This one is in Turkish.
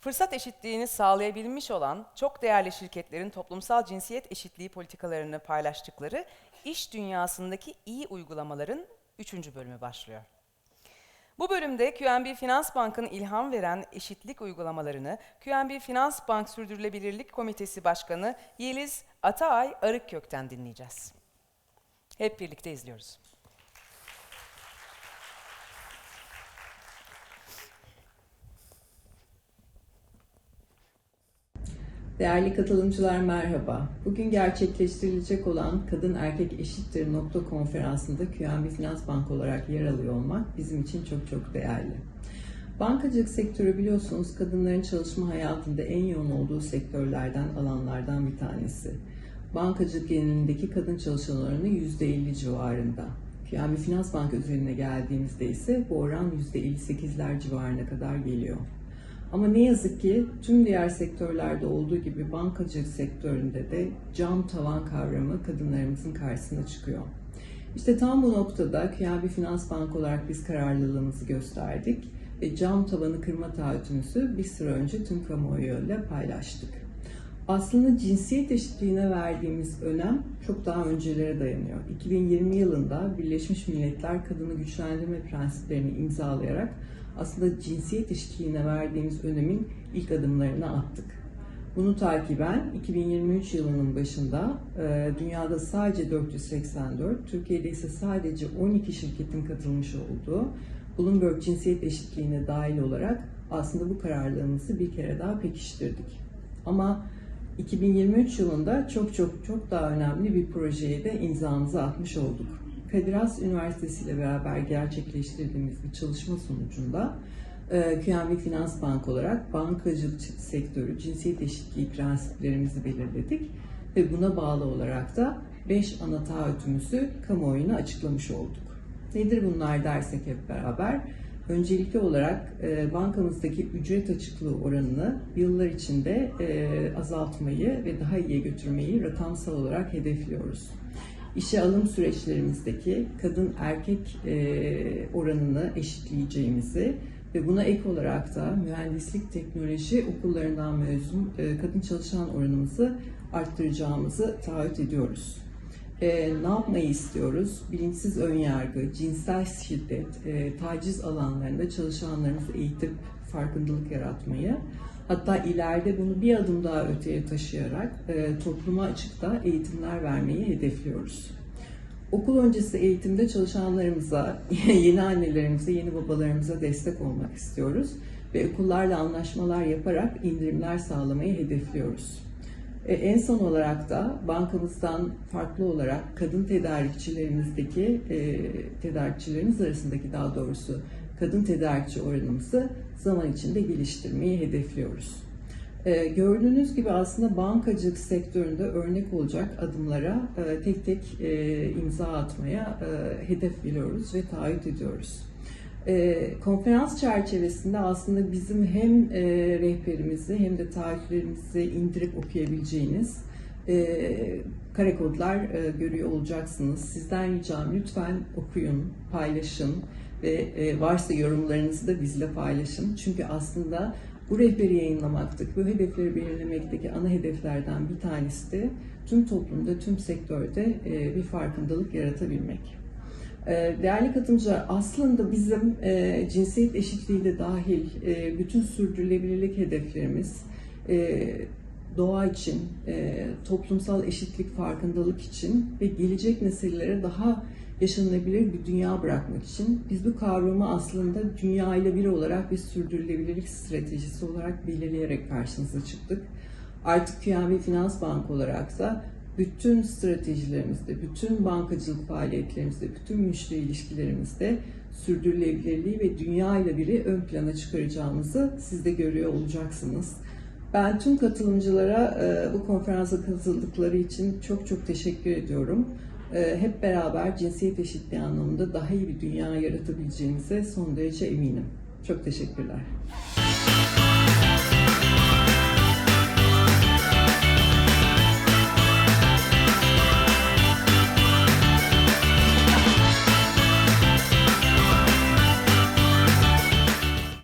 Fırsat eşitliğini sağlayabilmiş olan çok değerli şirketlerin toplumsal cinsiyet eşitliği politikalarını paylaştıkları iş dünyasındaki iyi uygulamaların 3. bölümü başlıyor. Bu bölümde QNB Finans Bank'ın ilham veren eşitlik uygulamalarını QNB Finans Bank Sürdürülebilirlik Komitesi Başkanı Yeliz Ataay Arıkkök'ten dinleyeceğiz. Hep birlikte izliyoruz. Değerli katılımcılar merhaba. Bugün gerçekleştirilecek olan Kadın Erkek Eşittir nokta konferansında QNB Finans Bank olarak yer alıyor olmak bizim için çok çok değerli. Bankacılık sektörü biliyorsunuz kadınların çalışma hayatında en yoğun olduğu sektörlerden, alanlardan bir tanesi. Bankacılık genelindeki kadın çalışan oranı %50 civarında. QNB Finans Bank üzerine geldiğimizde ise bu oran %58'ler civarına kadar geliyor. Ama ne yazık ki tüm diğer sektörlerde olduğu gibi bankacılık sektöründe de cam tavan kavramı kadınlarımızın karşısına çıkıyor. İşte tam bu noktada QNB Finans Bank olarak biz kararlılığımızı gösterdik ve cam tavanı kırma taahhütümüzü bir süre önce tüm kamuoyuyla paylaştık. Aslında cinsiyet eşitliğine verdiğimiz önem çok daha öncelere dayanıyor. 2020 yılında Birleşmiş Milletler Kadını Güçlendirme Prensiplerini imzalayarak aslında cinsiyet eşitliğine verdiğimiz önemin ilk adımlarını attık. Bunu takiben 2023 yılının başında e, dünyada sadece 484, Türkiye'de ise sadece 12 şirketin katılmış olduğu Bloomberg cinsiyet eşitliğine dahil olarak aslında bu kararlılığımızı bir kere daha pekiştirdik. Ama 2023 yılında çok çok çok daha önemli bir projeye de imzamızı atmış olduk. Kadir Has Üniversitesi ile beraber gerçekleştirdiğimiz bir çalışma sonucunda e, QNB Finans Bank olarak bankacılık sektörü cinsiyet eşitliği prensiplerimizi belirledik ve buna bağlı olarak da 5 ana taahhütümüzü kamuoyuna açıklamış olduk. Nedir bunlar dersek hep beraber? Öncelikli olarak e, bankamızdaki ücret açıklığı oranını yıllar içinde e, azaltmayı ve daha iyiye götürmeyi rakamsal olarak hedefliyoruz. İşe alım süreçlerimizdeki kadın erkek e, oranını eşitleyeceğimizi ve buna ek olarak da mühendislik teknoloji okullarından mezun e, kadın çalışan oranımızı arttıracağımızı taahhüt ediyoruz. E, ne yapmayı istiyoruz? Bilinçsiz önyargı, cinsel şiddet, e, taciz alanlarında çalışanlarımızı eğitip farkındalık yaratmayı, hatta ileride bunu bir adım daha öteye taşıyarak e, topluma açıkta eğitimler vermeyi hedefliyoruz. Okul öncesi eğitimde çalışanlarımıza, yeni annelerimize, yeni babalarımıza destek olmak istiyoruz ve okullarla anlaşmalar yaparak indirimler sağlamayı hedefliyoruz. E, en son olarak da bankamızdan farklı olarak kadın tedarikçilerimizdeki e, tedarikçilerimiz arasındaki daha doğrusu kadın tedarikçi oranımızı zaman içinde geliştirmeyi hedefliyoruz. E, gördüğünüz gibi aslında bankacılık sektöründe örnek olacak adımlara tek tek imza atmaya hedef veriyoruz ve taahhüt ediyoruz. E, konferans çerçevesinde aslında bizim hem e, rehberimizi hem de taahhütlerimizi indirip okuyabileceğiniz e, kare kodlar e, görüyor olacaksınız. Sizden ricam lütfen okuyun, paylaşın ve e, varsa yorumlarınızı da bizle paylaşın. Çünkü aslında bu rehberi yayınlamaktaki, bu hedefleri belirlemekteki ana hedeflerden bir tanesi de tüm toplumda, tüm sektörde e, bir farkındalık yaratabilmek. E, Değerli katılımcılar, aslında bizim e, cinsiyet eşitliği de dahil e, bütün sürdürülebilirlik hedeflerimiz e, doğa için, toplumsal eşitlik, farkındalık için ve gelecek nesillere daha yaşanılabilir bir dünya bırakmak için biz bu kavramı aslında dünya ile bir olarak bir sürdürülebilirlik stratejisi olarak belirleyerek karşınıza çıktık. Artık QNB Finans Bank olarak da bütün stratejilerimizde, bütün bankacılık faaliyetlerimizde, bütün müşteri ilişkilerimizde sürdürülebilirliği ve dünya ile biri ön plana çıkaracağımızı siz de görüyor olacaksınız. Ben tüm katılımcılara e, bu konferansa katıldıkları için çok çok teşekkür ediyorum. E, hep beraber cinsiyet eşitliği anlamında daha iyi bir dünya yaratabileceğimize son derece eminim. Çok teşekkürler.